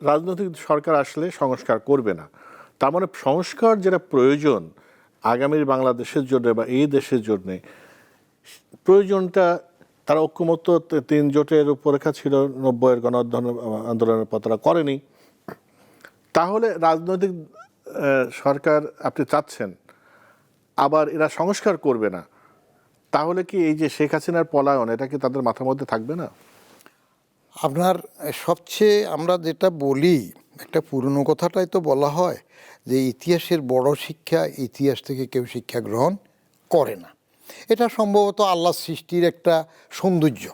রাজনৈতিক সরকার আসলে সংস্কার করবে না। তার মানে সংস্কার যেটা প্রয়োজন আগামীর বাংলাদেশের জন্য বা এই দেশের জন্য, প্রয়োজনটা তারা ঐক্যমত্য তিন জোটের উপরেখা ছিল, নব্বইয়ের গণ আন্দোলনের পর তারা করেনি। তাহলে রাজনৈতিক সরকার আপনি চাচ্ছেন, আবার এরা সংস্কার করবে না। তাহলে কি এই যে শেখ হাসিনার পলায়ন, এটা কি তাদের মাথার মধ্যে থাকবে না? আপনার সবচেয়ে আমরা যেটা বলি, একটা পুরনো কথাটাই তো বলা হয় যে ইতিহাসের বড় শিক্ষা ইতিহাস থেকে কেউ শিক্ষা গ্রহণ করে না। এটা সম্ভবত আল্লাহ সৃষ্টির একটা সৌন্দর্য।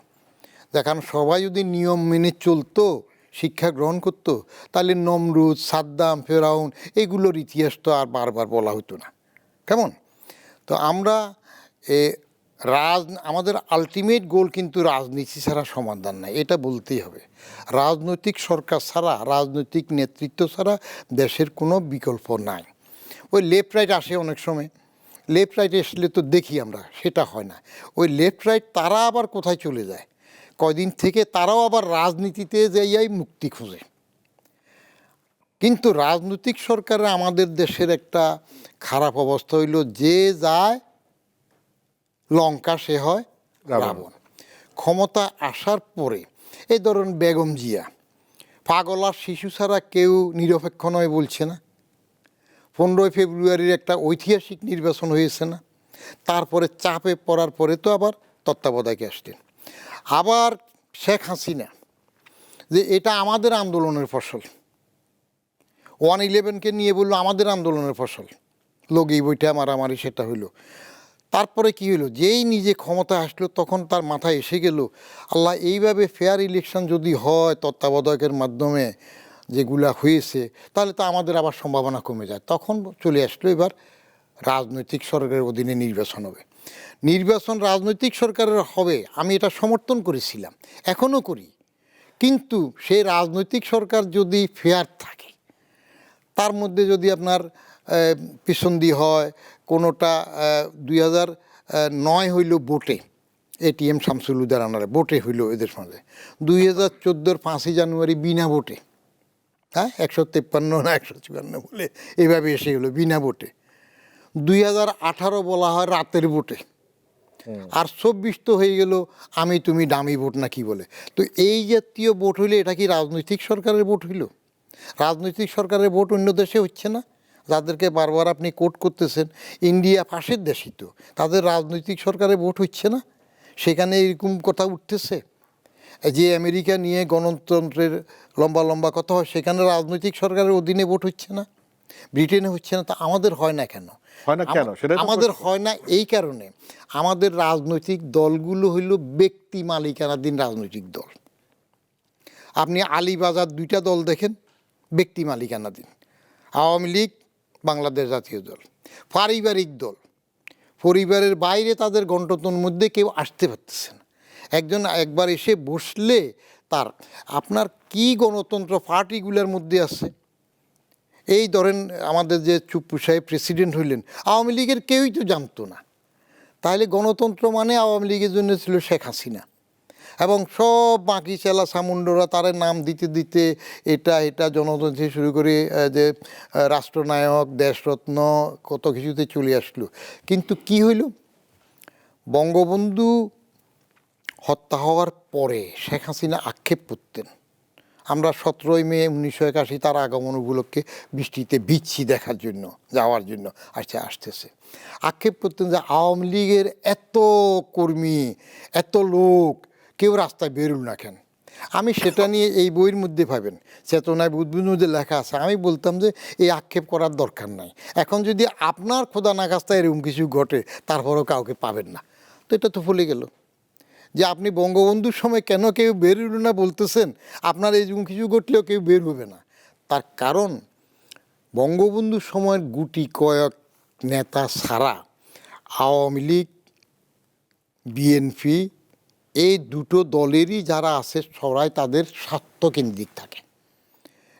দেখান সবাই যদি নিয়ম মেনে চলতো, শিক্ষা গ্রহণ করতো, তাহলে নমরুদ, সাদ্দাম, ফেরাউন এগুলোর ইতিহাস তো আর বারবার বলা হতো না। কেমন? তো আমরা, এ রাজ, আমাদের আলটিমেট গোল কিন্তু রাজনীতি ছাড়া সমাধান নাই, এটা বলতেই হবে। রাজনৈতিক সরকার ছাড়া, রাজনৈতিক নেতৃত্ব ছাড়া দেশের কোনো বিকল্প নাই। ওই লেফট রাইট আসে অনেক সময় লেফট রাইট আসলে তো দেখি আমরা, সেটা হয় না। ওই লেফট রাইট তারা আবার কোথায় চলে যায়? কয়দিন থেকে তারাও আবার রাজনীতিতে যাইয়াই মুক্তি খোঁজে। কিন্তু রাজনৈতিক সরকারে আমাদের দেশের একটা খারাপ অবস্থা হইল, যে যায় লঙ্কা সে হয় রাবণ। ক্ষমতা আসার পরে এই ধরুন বেগম জিয়া পাগলার শিশু ছাড়া কেউ নিরপেক্ষ নয় বলছে না। পনেরোই ফেব্রুয়ারির একটা ঐতিহাসিক নির্বাচন হয়েছে না। তারপরে চাপে পড়ার পরে তো আবার তত্ত্বাবধায়কে আসলেন। আবার শেখ হাসিনা যে এটা আমাদের আন্দোলনের ফসল। ওয়ান ইলেভেনকে নিয়ে বলল আমাদের আন্দোলনের ফসল। লোক এই বইটা মারামারি সেটা হইল। তারপরে কি হলো? যেই নিজে ক্ষমতা আসলো, তখন তার মাথায় এসে গেল, আল্লাহ এইভাবে ফেয়ার ইলেকশন যদি হয় তত্ত্বাবধায়কের মাধ্যমে যেগুলা হয়েছে, তাহলে তো আমাদের আবার সম্ভাবনা কমে যায়। তখন চলে আসলো এবার রাজনৈতিক সরকারের অধীনে নির্বাচন হবে। নির্বাচন রাজনৈতিক সরকারের হবে, আমি এটা সমর্থন করেছিলাম এখনও করি। কিন্তু সেই রাজনৈতিক সরকার যদি ফেয়ার থাকে, তার মধ্যে যদি আপনার পিছন্দি হয় কোনোটা দুই হাজার নয় হইল বোটে এটিএম শামসুল উদার আনারে বোটে হইল এদের সঙ্গে দুই হাজার চোদ্দোর পাঁচই জানুয়ারি বিনা ভোটে হ্যাঁ একশো তেপ্পান্ন না একশো চুয়ান্ন বলে এভাবে এসে গেলো বিনা ভোটে। দুই হাজার আঠারো বলা হয় রাতের ভোটে। আর চব্বিশ তো হয়ে গেল আমি তুমি দামি ভোট না কি বলে। তো এই জাতীয় ভোট হইলে এটা কি রাজনৈতিক সরকারের ভোট হইল? রাজনৈতিক সরকারের ভোট অন্য দেশে হচ্ছে না? যাদেরকে বারবার আপনি কোট করতেছেন ইন্ডিয়া পাশের দেশই তো। তাদের রাজনৈতিক সরকারে ভোট হচ্ছে না। সেখানে এরকম কথা উঠতেছে যে আমেরিকা নিয়ে গণতন্ত্রের লম্বা লম্বা কথা হয় সেখানে রাজনৈতিক সরকারের অধীনে ভোট হচ্ছে না ব্রিটেনে হচ্ছে না তা আমাদের হয় না কেন? হয় না কেন? তো আমাদের হয় না এই কারণে আমাদের রাজনৈতিক দলগুলো হইল ব্যক্তি মালিকানাধীন রাজনৈতিক দল। আপনি আলীবাজার দুইটা দল দেখেন ব্যক্তি মালিকানাধীন। আওয়ামী লীগ বাংলাদেশ জাতীয় দল, পারিবারিক দল। পরিবারের বাইরে তাদের গণতন্ত্রের মধ্যে কেউ আসতে পারতেছে না। একজন একবার এসে বসলে তার, আপনার কি গণতন্ত্র পার্টিগুলোর মধ্যে আছে? এই ধরেন আমাদের যে চুপ্পু সাহেব প্রেসিডেন্ট হইলেন, আওয়ামী লীগের কেউই তো জানতো না। তাহলে গণতন্ত্র মানে আওয়ামী লীগের জন্য ছিল শেখ হাসিনা। এবং সব বাকি চেলা সামুন্ডরা তার নাম দিতে দিতে এটা এটা জনতন্ত্র থেকে শুরু করে যে রাষ্ট্রনায়ক, দেশরত্ন কত কিছুতে চলে আসলো। কিন্তু কি হইল? বঙ্গবন্ধু হত্যা হওয়ার পরে শেখ হাসিনা আক্ষেপ করতেন। আমরা সতেরোই মে উনিশশো একাশি তার আগমন উপলক্ষে বৃষ্টিতে বিচ্ছি দেখার জন্য, যাওয়ার জন্য, আসছে, আসতেছে। আক্ষেপ করতেন যে আওয়ামী লীগের এত কর্মী, এত লোক কেউ রাস্তায় বেরুল না কেন? আমি সেটা নিয়ে এই বইয়ের মধ্যে পাবেন চেতনায় বুদ্ধির মধ্যে লেখা আছে। আমি বলতাম যে, এই আক্ষেপ করার দরকার নাই। এখন যদি আপনার খোদা না কাছটা এরকম কিছু ঘটে, তারপরেও কাউকে পাবেন না। তো এটা তো ভুলে গেল। যে আপনি বঙ্গবন্ধুর সময় কেন কেউ বের হলো না বলতেছেন? আপনার এই কিছু ঘটলেও কেউ বের হবে না। তার কারণ, বঙ্গবন্ধুর সময়ের গুটি কয়েক নেতা ছাড়া আওয়ামী লীগ, বিএনপি এই দুটো দলেরই যারা আছে সবাই তাদের স্বার্থকেন্দ্রিক থাকে।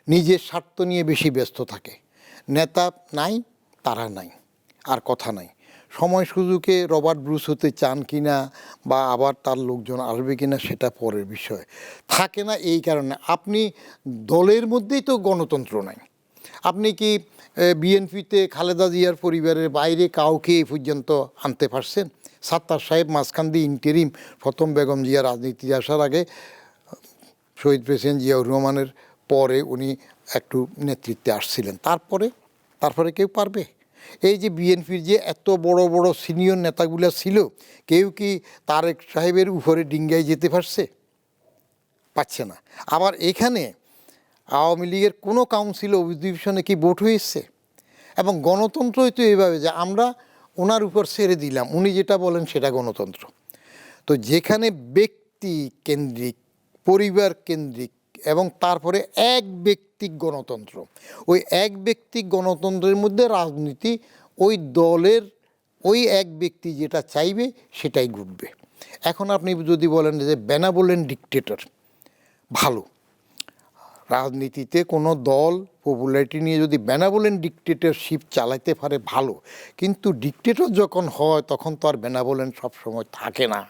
নিজের স্বার্থ নিয়ে বেশি ব্যস্ত থাকে। নেতা নাই, তারা নাই, আর কথা নাই। সময় সুযোগে রবার্ট ব্রুস হতে চান কি না বা আবার তার লোকজন আসবে কি না সেটা পরের বিষয়। থাকে না এই কারণে। আপনি দলের মধ্যেই তো গণতন্ত্র নাই। আপনি কি বিএনপিতে খালেদা জিয়ার পরিবারের বাইরে কাউকে এই পর্যন্ত আনতে পারছেন? সাত্তার সাহেব মাঝখান দিয়ে ইন্টেরিম প্রথম বেগম জিয়া রাজনীতি আসার আগে, শহীদ প্রেসিডেন্ট জিয়াউর রহমানের পরে উনি একটু নেতৃত্বে আসছিলেন। তারপরে তারপরে কেউ পারবে? এই যে বিএনপির যে এত বড় বড় সিনিয়র নেতাগুলো ছিল, কেউ কি তারেক সাহেবের উপরে ডিঙ্গায় যেতে পারছে? পাচ্ছে না। আবার এখানে আওয়ামী লীগের কোনো কাউন্সিল অধিবেশনে কি ভোট হয়েছে? এবং গণতন্ত্রই তো এইভাবে যে আমরা ওনার উপর ছেড়ে দিলাম। উনি যেটা বলেন সেটা গণতন্ত্র। তো যেখানে ব্যক্তি কেন্দ্রিক, পরিবার কেন্দ্রিক এবং তারপরে এক ব্যক্তিক গণতন্ত্র, ওই এক ব্যক্তিক গণতন্ত্রের মধ্যে রাজনীতি, ওই দলের ওই এক ব্যক্তি যেটা চাইবে সেটাই ঘটবে। এখন আপনি যদি বলেন যে বেনা বলেন ডিকটেটর ভালো। রাজনীতিতে কোনো দল পপুলারিটি নিয়ে যদি বেনাবলেন ডিকটেটরশিপ চালাইতে পারে ভালো, কিন্তু ডিকটেটর যখন হয় তখন তো আর বেনাবলেন সবসময় থাকে না।